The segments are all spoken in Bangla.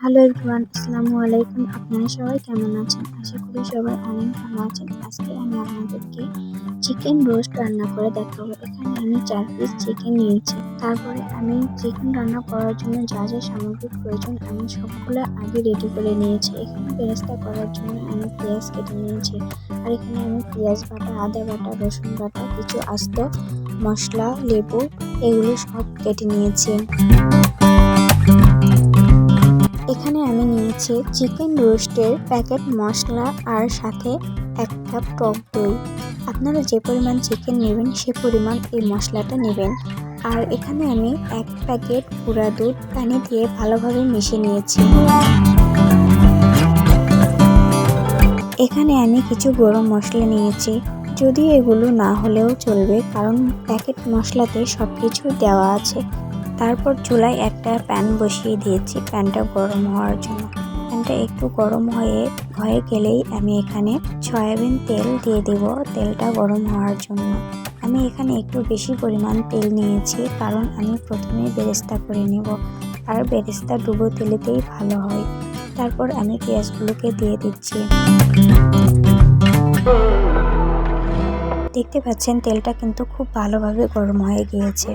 হ্যালো এভরিওয়ান আসসালামু আলাইকুম আপনারা সবাই কেমন আছেন? আশা করি সবাই অনেক ভালো আছেন। আজকে আমি আপনাদেরকে চিকেন রোস্ট রান্না করে দেখাবো। এখানে আমি চার পিস চিকেন নিয়েছি। তারপরে আমি চিকেন রান্না করার জন্য যা যা সামগ্রী প্রয়োজন, আমি সবগুলো আগে রেডি করে নিয়েছি। এখানে বেরেস্তা করার জন্য আমি পেঁয়াজ কেটে নিয়েছি। আর এখানে আমি পেঁয়াজ বাটা, আদা বাটা, রসুন বাটা, কিছু আস্ত মশলা, লেবু, এগুলো সব কেটে নিয়েছি। এখানে আমি নিয়েছি চিকেন রোস্টের প্যাকেট মশলা আর সাথে এক কাপ টক দই। আপনারা যে পরিমাণ চিকেন নেবেন, সে পরিমাণ এই মশলাটা নেবেন। আর এখানে আমি এক প্যাকেট পুরা দুধ পানি দিয়ে ভালোভাবে মিশিয়ে নিয়েছি। এখানে আমি কিছু গরম মশলা নিয়েছি। যদি এগুলো না হলেও চলবে, কারণ প্যাকেট মশলাতে সব কিছু দেওয়া আছে। তারপর চুলায় একটা প্যান বসিয়ে দিয়েছি। প্যানটা গরম হওয়ার জন্য। প্যানটা একটু গরম হয়ে হয়ে গেলেই আমি এখানে সয়াবিন তেল দিয়ে দেব। তেলটা গরম হওয়ার জন্য। আমি এখানে একটু বেশি পরিমাণ তেল নিয়েছি, কারণ আমি প্রথমে বেরেস্তা করে নেব। আর বেরেস্তা ডুবো তেলেতেই ভালো হয়। তারপর আমি পেঁয়াজগুলোকে দিয়ে দিচ্ছি। দেখতে পাচ্ছেন, তেলটা কিন্তু খুব ভালোভাবে গরম হয়ে গিয়েছে।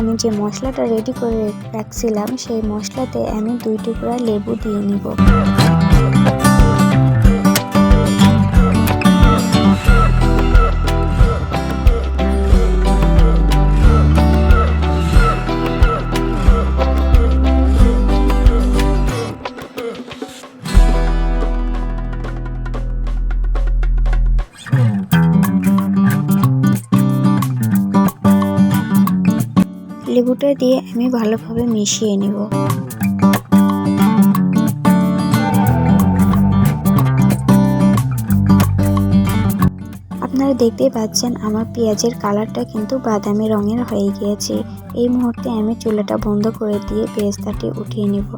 আমি যে মশলাটা রেডি করে রাখছিলাম সেই মশলাতে আমি দুই টুকরা লেবু দিয়ে নিব। লেবুটা দিয়ে আমি ভালোভাবে মিশিয়ে নেব। আপনারা দেখতেই পাচ্ছেন আমার পেঁয়াজের কালারটা কিন্তু বাদামি রঙের হয়ে গিয়েছে। এই মুহূর্তে আমি চুলাটা বন্ধ করে দিয়ে পেঁয়াজটাটি উঠিয়ে নেব।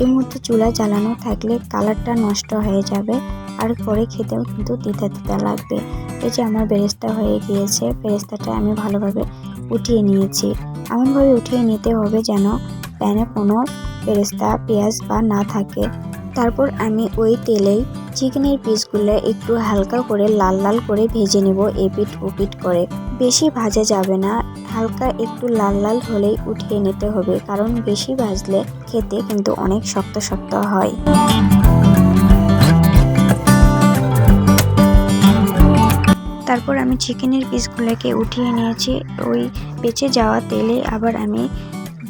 এই মুহূর্তে চুলা জ্বালানো থাকলে কালারটা নষ্ট হয়ে যাবে আর পরে খেতেও কিন্তু তিতা তিতা লাগবে। এই যে আমার বেরেস্তা হয়ে গিয়েছে বেরেস্তাটা আমি ভালোভাবে উঠিয়ে নিয়েছি। এমনভাবে উঠিয়ে নিতে হবে যেন প্যানে কোনো বেরেস্তা পেঁয়াজ বা না থাকে। তারপর আমি ওই তেলেই চিকেনের পিসগুলো একটু হালকা করে লাল লাল করে ভেজে নেব এপিট ওপিট করে। বেশি ভাজা যাবে না, হালকা একটু লাল লাল হলেই উঠিয়ে নিতে হবে, কারণ বেশি ভাজলে খেতে কিন্তু অনেক শক্ত শক্ত হয়। তারপর আমি চিকেনের পিসগুলোকে উঠিয়ে নিয়েছি। ওই বেঁচে যাওয়া তেলে আবার আমি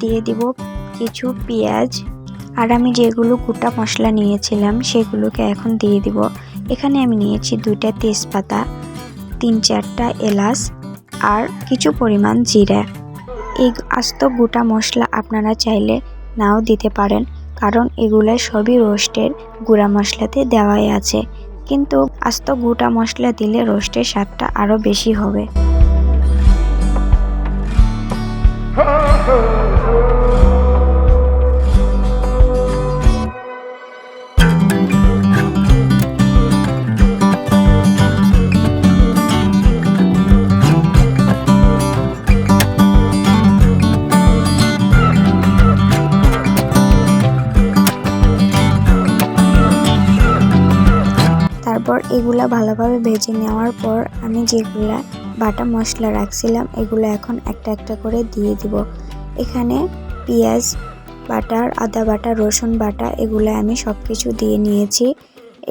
দিয়ে দিব কিছু পেঁয়াজ। আর আমি যেগুলো গোটা মশলা নিয়েছিলাম, সেগুলোকে এখন দিয়ে দিব। এখানে আমি নিয়েছি দুইটা তেজপাতা, তিন চারটা এলাচ আর কিছু পরিমাণ জিরা। এই আস্ত গোটা মশলা আপনারা চাইলে নাও দিতে পারেন, কারণ এগুলো সবই রোস্টের গুঁড়া মশলাতে দেওয়াই আছে। কিন্তু আস্ত গোটা মশলা দিলে রোস্টের স্বাদটা আরও বেশি হবে। তারপর এগুলা ভালোভাবে ভেজে নেওয়ার পর আমি যেগুলা বাটা মশলা রাখছিলাম, এগুলো এখন একটা একটা করে দিয়ে দিব। এখানে পেঁয়াজ বাটার আদা বাটা, রসুন বাটা, এগুলো আমি সব কিছু দিয়ে নিয়েছি।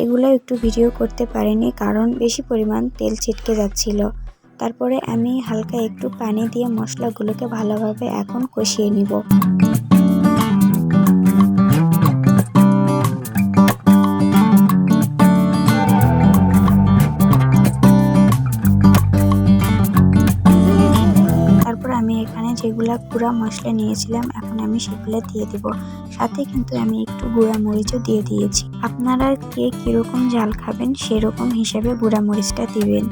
এগুলো একটু ভিডিও করতে পারিনি কারণ বেশি পরিমাণ তেল ছিটকে যাচ্ছিল। তারপরে আমি হালকা একটু পানি দিয়ে মশলাগুলোকে ভালোভাবে এখন কষিয়ে নিব। মশলা নিয়েছিলাম, এখন আমি সেগুলো দিয়ে দিব। সাথে কিন্তু আমি একটু গুঁড়া মরিচও দিয়ে দিয়েছি। আপনারা কে কীরকম ঝাল খাবেন সেরকম হিসেবে গুঁড়া মরিচটা দিবেন।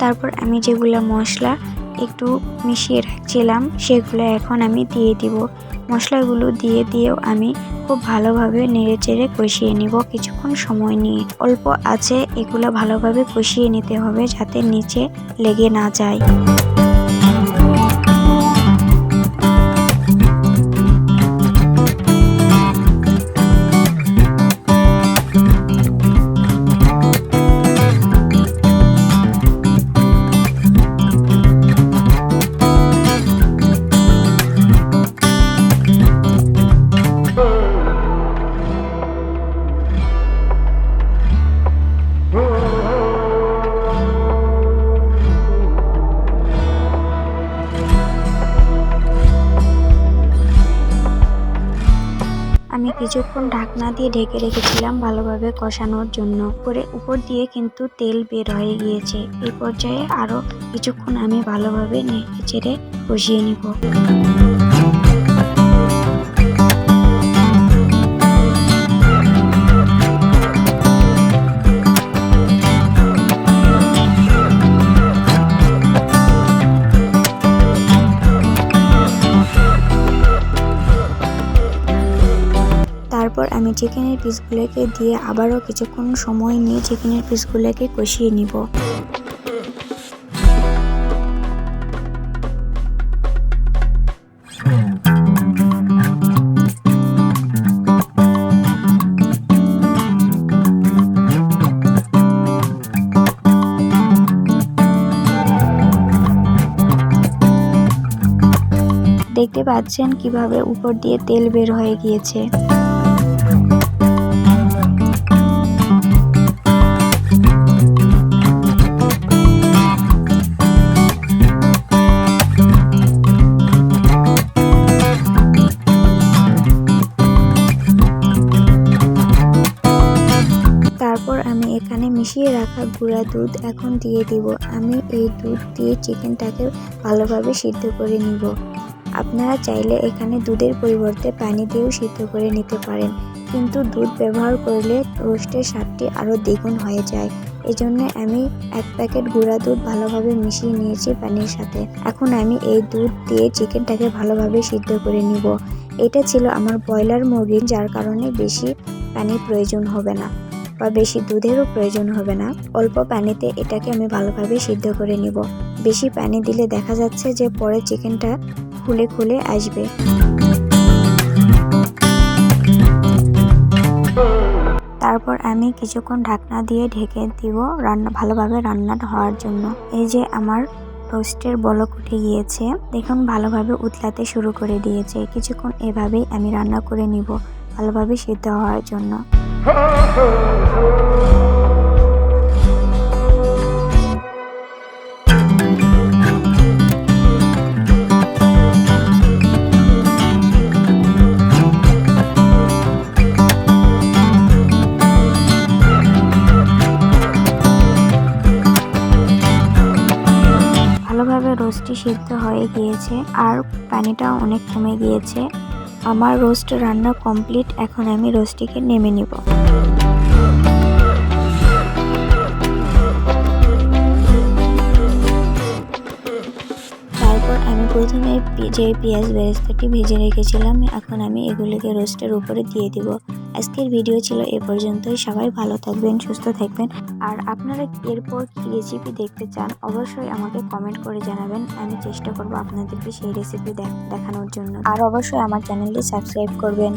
তারপর আমি যেগুলো মশলা একটু মিশিয়ে রাখছিলাম, সেগুলো এখন আমি দিয়ে দিব। মশলাগুলো দিয়ে দিয়েও আমি খুব ভালোভাবে নেড়ে চেড়ে কষিয়ে নিব কিছুক্ষণ সময় নিয়ে। অল্প আছে, এগুলো ভালোভাবে কষিয়ে নিতে হবে যাতে নিচে লেগে না যায়। কিছুক্ষণ ঢাকনা দিয়ে ঢেকে রেখেছিলাম ভালোভাবে কষানোর জন্য। করে উপর দিয়ে কিন্তু তেল বের হয়ে গিয়েছে। এই পর্যায়ে আরও কিছুক্ষণ আমি ভালোভাবে নেড়ে কষিয়ে নিব। চিকেনের পিসগুলোকে দিয়ে আবারও কিছুক্ষণ সময় নিয়ে চিকেনের পিসগুলোকে কষিয়ে নিব। দেখতে পাচ্ছেন কীভাবে উপর দিয়ে তেল বের হয়ে গিয়েছে। মিশিয়ে রাখা গুঁড়া দুধ এখন দিয়ে দিব। আমি এই দুধ দিয়ে চিকেনটাকে ভালোভাবে সিদ্ধ করে নিব। আপনারা চাইলে এখানে দুধের পরিবর্তে পানি দিয়েও সিদ্ধ করে নিতে পারেন। কিন্তু দুধ ব্যবহার করলে রোস্টের স্বাদটি আরও দ্বিগুণ হয়ে যায়। এজন্য আমি এক প্যাকেট গুঁড়া দুধ ভালোভাবে মিশিয়ে নিয়েছি পানির সাথে। এখন আমি এই দুধ দিয়ে চিকেনটাকে ভালোভাবে সিদ্ধ করে নিব। এটা ছিল আমার ব্রয়লার মুরগি, যার কারণে বেশি পানির প্রয়োজন হবে না। বা বেশি দুধেরও প্রয়োজন হবে না। অল্প পানিতে এটাকে আমি ভালোভাবে সিদ্ধ করে নিব। বেশি পানি দিলে দেখা যাচ্ছে যে পরে চিকেনটা খুলে খুলে আসবে। তারপর আমি কিছুক্ষণ ঢাকনা দিয়ে ঢেকে দিব রান্না, ভালোভাবে রান্না হওয়ার জন্য। এই যে আমার রোস্টের বলক উঠে গিয়েছে। দেখুন, ভালোভাবে উতলাতে শুরু করে দিয়েছে। কিছুক্ষণ এভাবেই আমি রান্না করে নিব। ভালোভাবে সিদ্ধ হওয়ার জন্য। ভালোভাবে রোস্টটি সিদ্ধ হয়ে গিয়েছে আর পানিটাও অনেক কমে গিয়েছে। আমার রোস্ট রান্না কমপ্লিট এখন আমি রোস্টটিকে নেমে নিব। প্রথমে যে পেঁয়াজ বেরেস্তাটি ভেজে রেখেছিলাম, এখন আমি এগুলিকে রোস্টের উপরে দিয়ে দিব। আজকের ভিডিও ছিল এ পর্যন্তই। সবাই ভালো থাকবেন, সুস্থ থাকবেন। আর আপনারা এরপর কী রেসিপি দেখতে চান, অবশ্যই আমাকে কমেন্ট করে জানাবেন। আমি চেষ্টা করব আপনাদেরকে সেই রেসিপি দেখানোর জন্য। আর অবশ্যই আমার চ্যানেলটি সাবস্ক্রাইব করবেন।